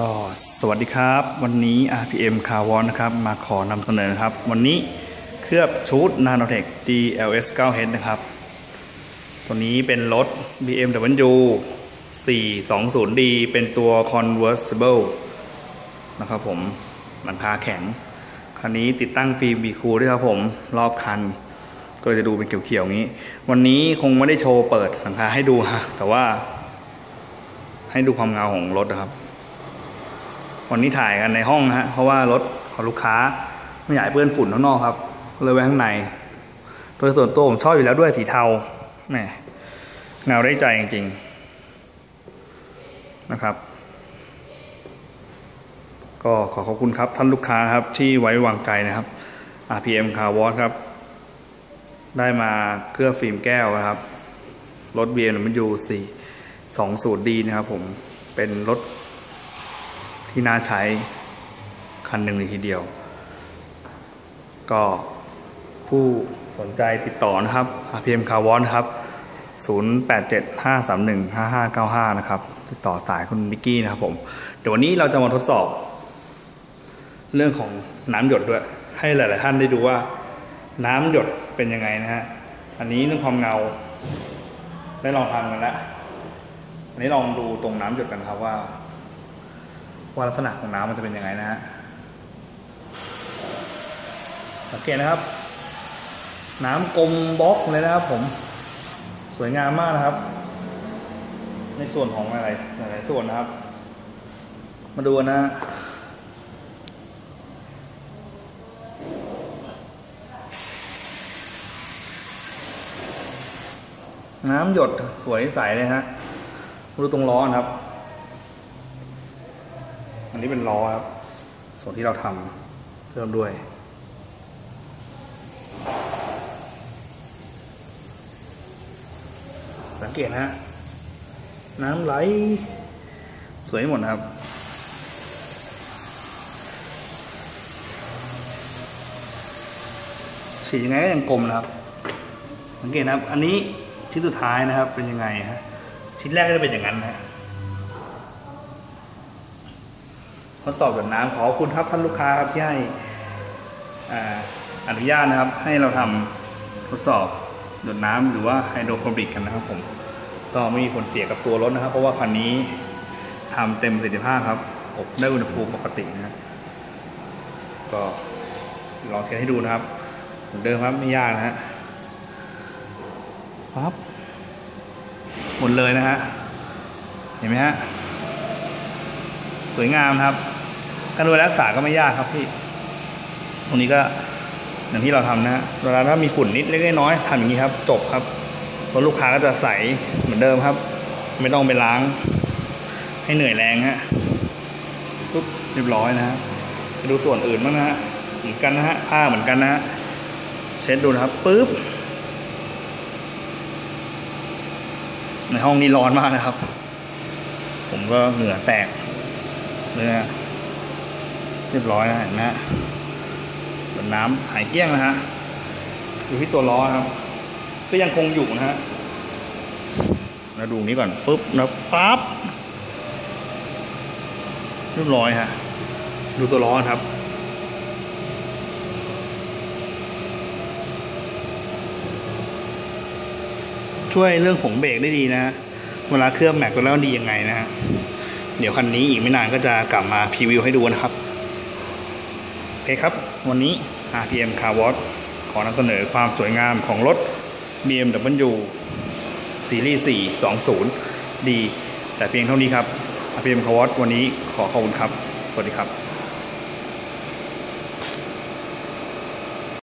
ก็สวัสดีครับ วันนี้ RPM c a r w a n นะครับ มาขอนำเสนอนครับ วันนี้เคลือบชุด Nanotech DLS 9H นะครับ ตัวนี้เป็นรถ BMW 420D เป็นตัว Convertible นะครับผมหลังคาแข็ง คันนี้ติดตั้งฟิล์ม B คูด้วยครับผมรอบคัน ก็เลยจะดูเป็นเขียวๆอย่างนี้ วันนี้คงไม่ได้โชว์เปิดหลังคาให้ดูฮะแต่ว่าให้ดูความเงาของรถนะครับ วันนี้ถ่ายกันในห้องนะฮะเพราะว่ารถของลูกค้าไม่อยากให้เปื้อนฝุ่นข้างนอกครับเลยไว้ข้างใน โดยส่วนตัวผมชอบอยู่แล้วด้วยสีเทาแหมเงาได้ใจจริงๆนะครับ ก็ขอขอบคุณครับท่านลูกค้าครับที่ไว้วางใจนะครับ RPM Car w a s ครับ ได้มาเคลือบฟิล์มแก้วนะครับ รถ BMW 4 20D นะครับผมเป็นรถ ที่น่าใช้คันหนึ่งเลยทีเดียว ก็ผู้สนใจติดต่อนะครับ RPM c a r w a n ครับ 0875315595 นะครับ ติดต่อสายคุณมิกกี้นะครับผม เดี๋ยววันนี้เราจะมาทดสอบ เรื่องของน้ำหยดด้วย ให้หลาย ๆ ท่านได้ดูว่าน้ำหยดเป็นยังไงนะฮะ อันนี้เรื่องความเงา ได้ลองทำกันแล้ว อันนี้ลองดูตรงน้ำหยดกันครับว่า ว่าลักษณะของน้ำมันจะเป็นยังไงนะฮะสังเกตนะครับ น้ำกลมบล็อกเลยนะครับผมสวยงามมากนะครับ ในส่วนของอะไรหลายส่วนนะครับ มาดูนะน้ำหยดสวยใสเลยฮะมาดูตรงล้อนะครับ อันนี้เป็นล้อครับ ส่วนที่เราทำเพิ่มด้วยสังเกตนะฮะน้ำไหล สวยหมดนะครับ สียังไงก็ยังกลมนะครับ สังเกตนะครับ อันนี้ชิ้นสุดท้ายนะครับเป็นยังไงฮะชิ้นแรกก็จะเป็นอย่างนั้นนะ ทดสอบหยดน้ำขอบคุณครับท่านลูกค้าครับที่ให้อนุญาตนะครับ ให้เราทำทดสอบหยดน้ำหรือว่าไฮโดรโปรบิกกันนะครับผมก็ไม่มีผลเสียกับตัวรถนะครับ เพราะว่าคันนี้ทำเต็มประสิทธิภาพครับอบได้อุณหภูมิปกตินะก็ลองเช็คให้ดูนะครับเหมือนเดิมครับไม่ยากนะฮะปั๊บหมดเลยนะฮะเห็นไหมฮะสวยงามครับ การดูแลรักษาก็ไม่ยากครับพี่ ตรงนี้ก็อย่างที่เราทำนะเวลาถ้ามีฝุ่นนิดเล็กน้อยทำอย่างนี้ครับ จบครับรถลูกค้าก็จะใสเหมือนเดิมครับ ไม่ต้องไปล้าง ให้เหนื่อยแรงฮะปุ๊บเรียบร้อยนะฮะดูส่วนอื่นบ้างนะฮะเหมือนกันนะฮะผ้าเหมือนกันนะฮะเช็ดดูนะครับปุ๊บในห้องนี้ร้อนมากนะครับ ผมก็เหงื่อแตกเลยนะ เรียบร้อยนะเห็นไหมฮะบนน้ำหายเกลี้ยงนะฮะอยู่ที่ตัวล้อครับ ก็ยังคงอยู่นะฮะมาดูนี้ก่อนฟึบนะปั๊บเรียบร้อยฮะดูตัวล้อครับช่วยเรื่องของเบรกได้ดีนะฮะ เวลาเครื่องแม็กซ์แล้วดียังไงนะฮะ เดี๋ยวคันนี้อีกไม่นานก็จะกลับมาพรีวิวให้ดูนะครับ โอเคครับ วันนี้ RPM Car Wash ขอนำเสนอความสวยงามของรถ BMW Series 420ดีแต่เพียงเท่านี้ครับ RPM Car Wash วันนี้ขอขอบคุณครับ สวัสดีครับ